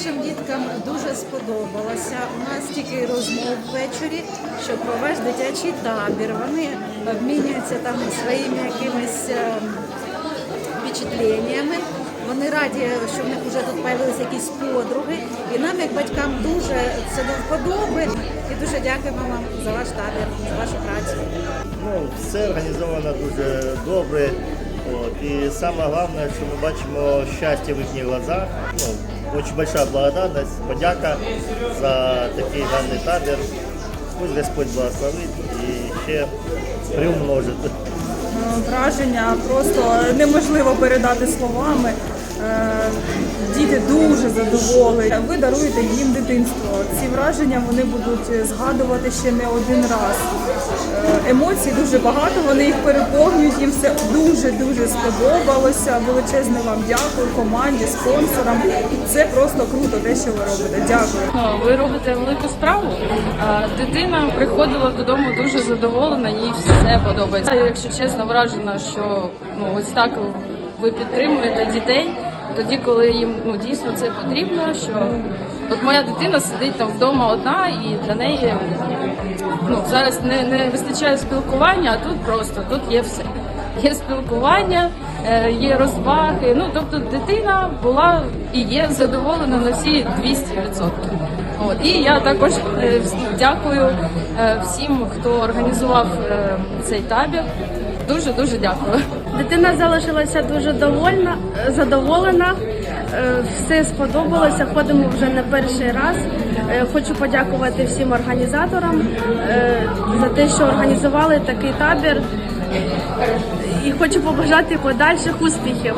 Нашим діткам дуже сподобалося. У нас тільки розмов ввечері, що провеш дитячий табір. Вони обмінюються там своїми якимись е, впечатленнями. Вони раді, що в них вже тут з'явилися якісь подруги. І нам, як батькам, дуже це до вподоби. І дуже дякуємо вам за ваш табір, за вашу працю. Ну, все організовано дуже добре. От. І саме головне, що ми бачимо щастя в їхніх глазах. Ну, дуже велика благодарність, подяка за такий гарний табір. Пусть Господь благословить і ще приумножить. враження просто неможливо передати словами. Е, Діти дуже задоволені. Ви даруєте їм дитинство. Ці враження вони будуть згадувати ще не один раз. Емоцій дуже багато, вони їх переповнюють. Їм все дуже дуже сподобалося. Величезне вам дякую команді, спонсорам. Це просто круто, те, що ви робите. Дякую. Ви робите велику справу. Дитина приходила додому дуже задоволена, їй все подобається. Якщо чесно, вражена, що ну ось так ви підтримуєте дітей. Тоді, коли їм ну дійсно це потрібно, що от моя дитина сидить там вдома одна, і для неї ну зараз не, не вистачає спілкування, а тут просто тут є все. Є спілкування, е, є розваги. Ну тобто дитина була і є задоволена на всі 200%. От і я також е, дякую е, всім, хто організував цей табір. Дуже дуже дякую. Дитина залишилася дуже довольна, задоволена. Е, Все сподобалося. Ходимо вже не перший раз. Е, Хочу подякувати всім організаторам е, за те, що організували такий табір. І хочу побажати подальших успіхів.